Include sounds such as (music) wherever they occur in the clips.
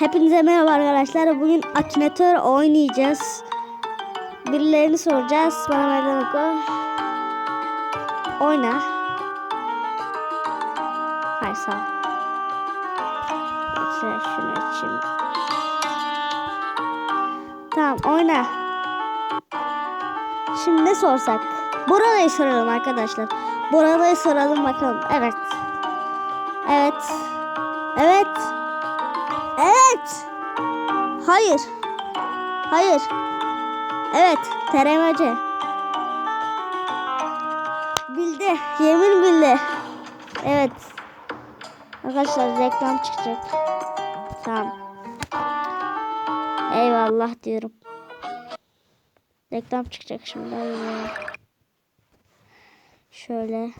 Hepinize merhaba arkadaşlar. Bugün Akinator oynayacağız. Birilerini soracağız. Bana meydan oku. Oyna. Hayır sağ ol. Şöyle şunu açayım. Tamam oyna. Şimdi ne sorsak? Bora'yı soralım arkadaşlar. Bora'yı soralım bakalım. Evet. Evet. Evet. Evet. Hayır. Hayır. Evet. TRMC. Bildi. Yemin bildi. Evet. Arkadaşlar reklam çıkacak. Tamam. Eyvallah diyorum. Reklam çıkacak şimdi. Şöyle.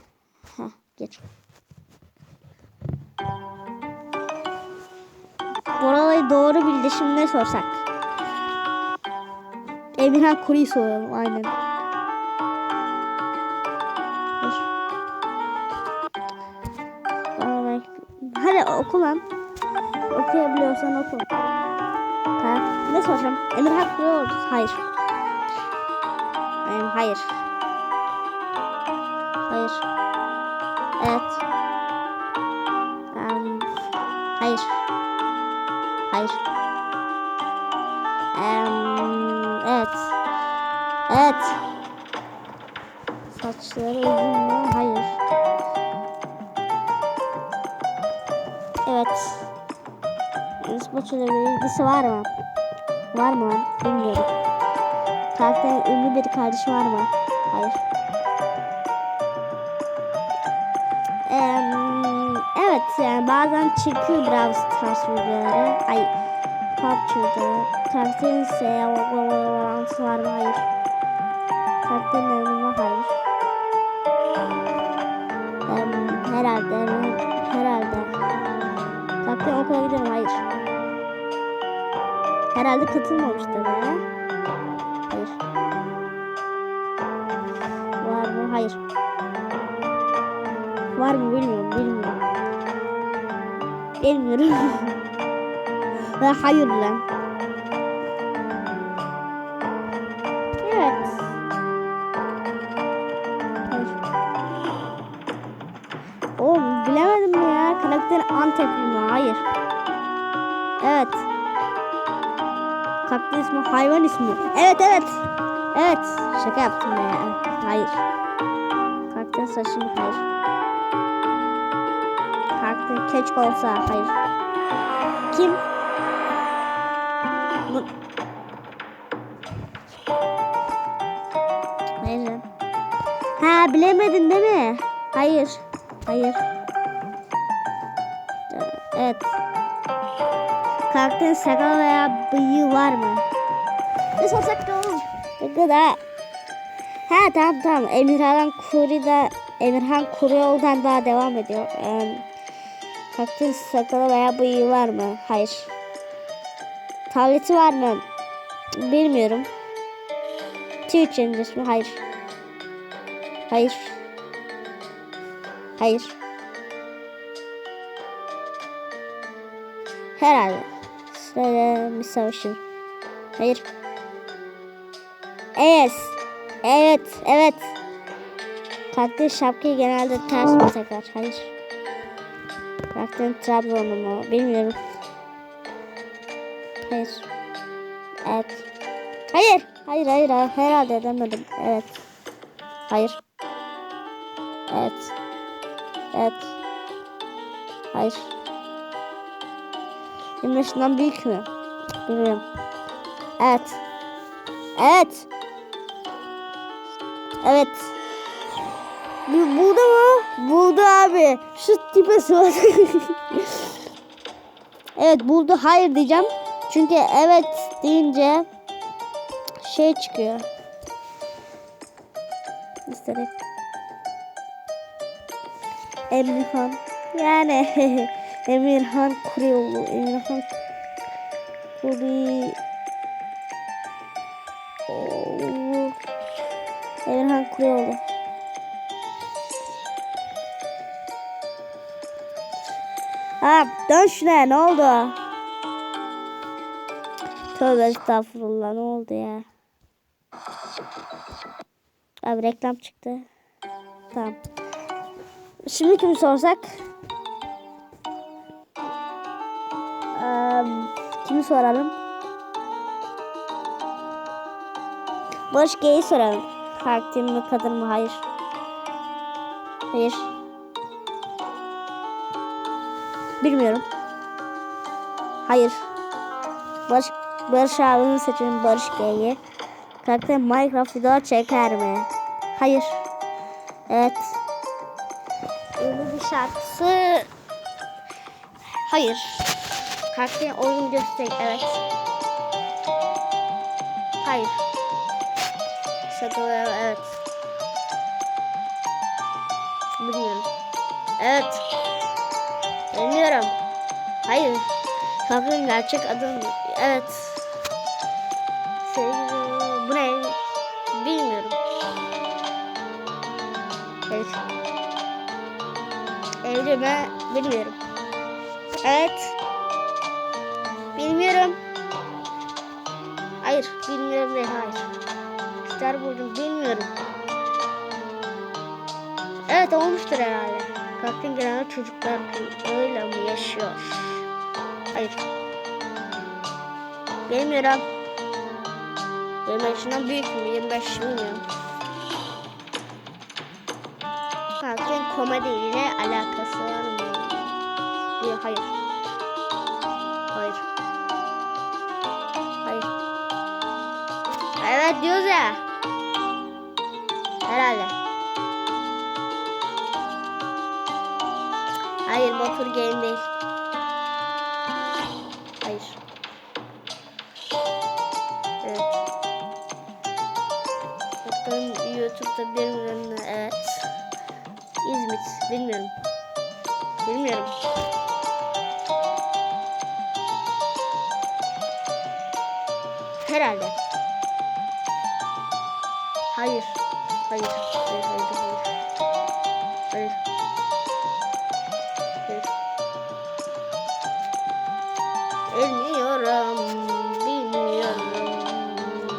Heh, geç. Bora'yı doğru bildi. Ne sorsak? Emirhan Kuru'yu soralım. Aynen. Hadi oku lan. Okuyabiliyorsan oku. Tamam. Ne soracağım? Emirhan Kuru oldu. Hayır. Hayır. Hayır. Evet. Hayır. Em, evet. Evet. Saçları uzun mu? Hayır. Evet. Bir ilgisi var mı? Var mı? Bilmiyorum. Karakterin ünlü bir kardeşi var mı? Hayır. Evet yani bazen çıkıyor Brawl Stars videoları. Ay PUBG'de. Karakterin ise bağlantısı var mı? Hayır. Karakterin mü? Hayır. Em, herhalde. Herhalde. Karakterin okula gidiyor mu? Hayır. Herhalde katılmamıştır ya. Hayır. Var mı? Hayır. Var mı bilmiyorum. Bilmiyorum. Bilmiyorum. (laughs) Ve hayır. Evet. Oğlum bilemedim ya. Karakter Antepli mi? Hayır. Evet. Karakter ismi hayvan ismi. Evet evet. Evet. Şaka yaptım ya. Hayır. Karakter saçını hayır. Keşke olsa hayır. Kim? Bu... Hayır. Ha bilemedin değil mi? Hayır. Hayır. Evet. Karakterin sakal veya bıyığı var mı? Ne sorsak da oğlum? Ne kadar? Ha tamam tamam. Emirhan Kuri da Emirhan Kurioğlu'dan daha devam ediyor. Ee, karakterin sakalı veya bıyığı var mı? Hayır. Tableti var mı? Bilmiyorum. Twitch yayıncısı mı? Hayır. Hayır. Hayır. Herhalde. Sırada bir savaşır. Hayır. Evet. Evet. Evet. Karakter şapkayı genelde ters mi takar? Hayır. Karakterin Trabzonlu mu? Bilmiyorum. Hayır. Evet. Hayır hayır. hayır. Herhalde edemedim. Evet. Hayır. Evet. Evet. Hayır. 20 yaşından büyük mü? Bilmiyorum. Evet. Evet. Evet. Bu- Buldu mu? Buldu abi. Şu tipe bak. evet buldu. Hayır diyeceğim. Çünkü evet deyince şey çıkıyor. İstedik. Emirhan. Yani (laughs) Emirhan Kurioğlu. Emirhan Kuri oğlu. Emirhan Kurioğlu. Ha dön şuna ne oldu? Tövbe estağfurullah ne oldu ya? Abi reklam çıktı. Tamam. Şimdi kimi sorsak? Eee, kimi soralım? Barış G'yi soralım. Karakter mi kadın mı? Hayır. Hayır. Bilmiyorum. Hayır. Barış, Barış abimi seçelim. Barış G'yi. Karakter Minecraft video çeker mi? Hayır. Evet. Ünlü bir şarkısı. Hayır. Karakter oyun gösterecek. Evet. Hayır. Şakalar evet. Bilmiyorum. Evet. Bilmiyorum. Hayır. Karakterin gerçek adı mı? Evet. Sevgili bu ne? Bilmiyorum. Evet. Evli mi? Bilmiyorum. Evet. Bilmiyorum. Hayır. Bilmiyorum değil. Hayır. Star buldum. Bilmiyorum. Evet olmuştur herhalde. Karakterin genelde çocuklar öyle mi yaşıyor? Hayır. Bilmiyorum. 25 yaşından büyük mü? 25 bilmiyorum. Karakterin komediyle alakası var mı? Bir, hayır. Hayır. Hayır. Evet diyoruz ya. Herhalde. Hayır Batur Game değil. Hayır. Evet. Bakalım YouTube'da bir milyon evet. İzmit bilmiyorum. Bilmiyorum. Herhalde. Hayır. Hayır. Hayır. Hayır. Hayır. Hayır. Bilmiyorum. Bilmiyorum.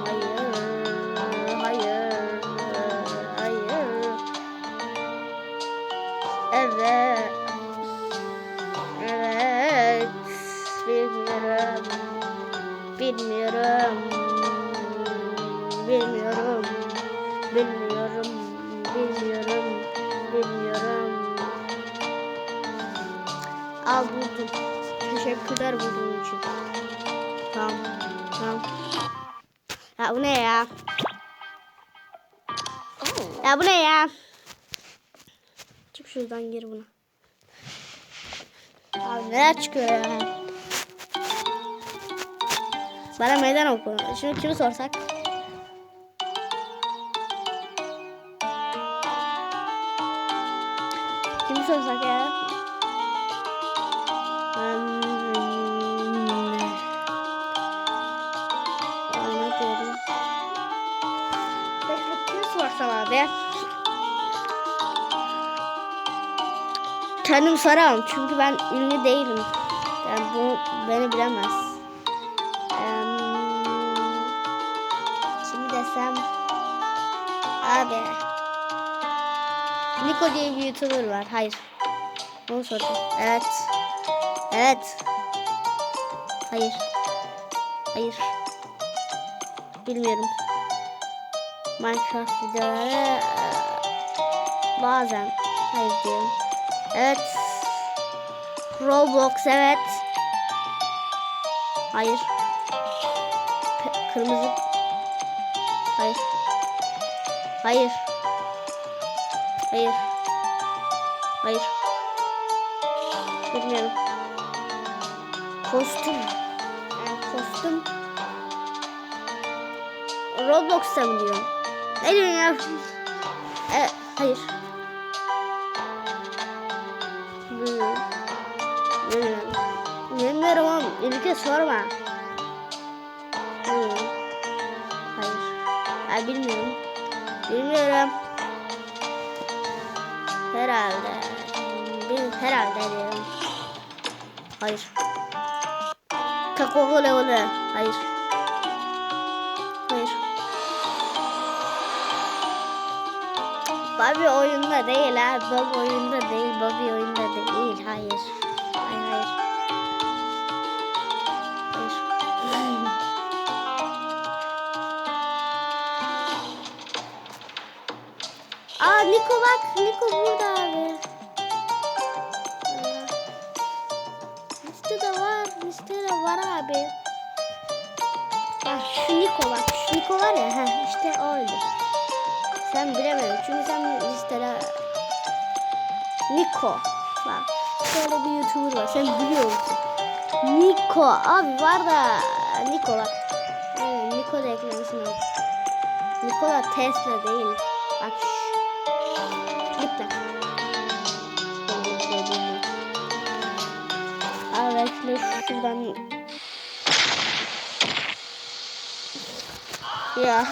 Hayır. Hayır. Hayır. Evet. Evet. Bilmiyorum. Bilmiyorum. Bilmiyorum. Bilmiyorum. Bilmiyorum. Bilmiyorum. Al buldum. Teşekkürler bulduğun için. Tamam. Tamam. Ya bu ne ya? Ya bu ne ya? Çık şuradan gir buna. Abi neler çıkıyor ya? Bana meydan oku. Şimdi kimi sorsak? Sorsam abi? Kendim soramam çünkü ben ünlü değilim. Yani bu beni bilemez. Em, Şimdi desem abi Niko diye bir YouTuber var. Hayır. Onu soracağım. Evet. Evet. Hayır. Hayır. Bilmiyorum. Minecraft videoları eee, bazen. Hayır diyorum. Evet. Roblox evet. Hayır. Pe- kırmızı. Hayır. Hayır. Hayır. Hayır. Bilmiyorum. Kostüm. Yani kostüm. Roblox'ta mı diyorum? Ne diyorsun ya? E, hayır. Bilmiyorum. Oğlum. İlke sorma. Bilmiyorum. Hayır. Ha, bilmiyorum. Bilmiyorum. Herhalde. Bil, herhalde diyorum. Hayır. Kakao. Hayır. Hayır. Bobby oyunda değil ha. Bob oyunda değil. Bobby oyunda değil. Hayır. Hayır hayır. Hayır. Aa Niko bak. Niko burada abi. Allah. Listede var. Listede var abi. Bak şu Niko bak. Şu Niko var ya. Heh, işte oydu. Sen bilemedin. Çünkü sen listede... Niko. Bak. Şöyle bir YouTuber var. Sen biliyor musun? Niko. Abi var da... Niko bak. Aynen Niko da eklemesin abi. Nikola Tesla değil. Bak. Lütfen. Evet, şuradan Ya.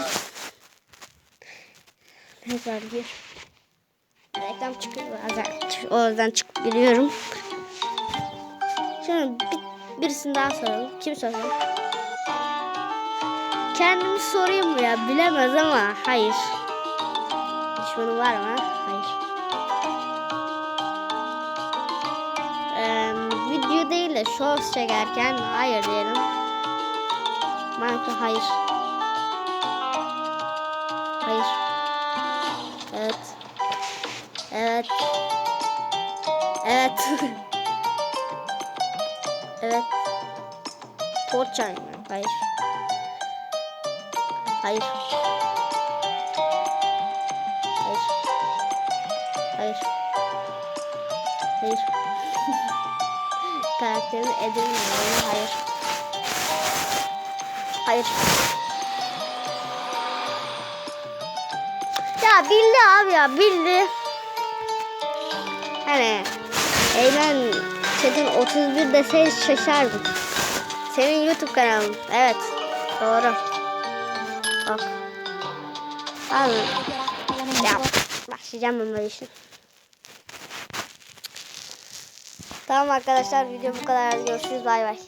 Hadi gir. Reklam çıkıyor bazen. O yüzden çıkıp giriyorum. Şimdi bir, birisini daha soralım. Kim soralım? Kendimi sorayım mı ya? Bilemez ama hayır. Düşmanım var mı? Hayır. Ee, video değil de shorts çekerken hayır diyelim. Hayır. Hayır. Evet. Evet. evet. Torçay mı? Hayır. Hayır. Hayır. Hayır. Hayır. (laughs) Karakterini edinmiyor. Hayır. Hayır. Ya bildi abi ya bildi. Hani Eymen Çetin 31 deseydi şaşardım. Senin YouTube kanalın. Evet. Doğru. Bak. Abi. Ya başlayacağım ben böyle işin. Tamam arkadaşlar video bu kadar. Görüşürüz bay bay.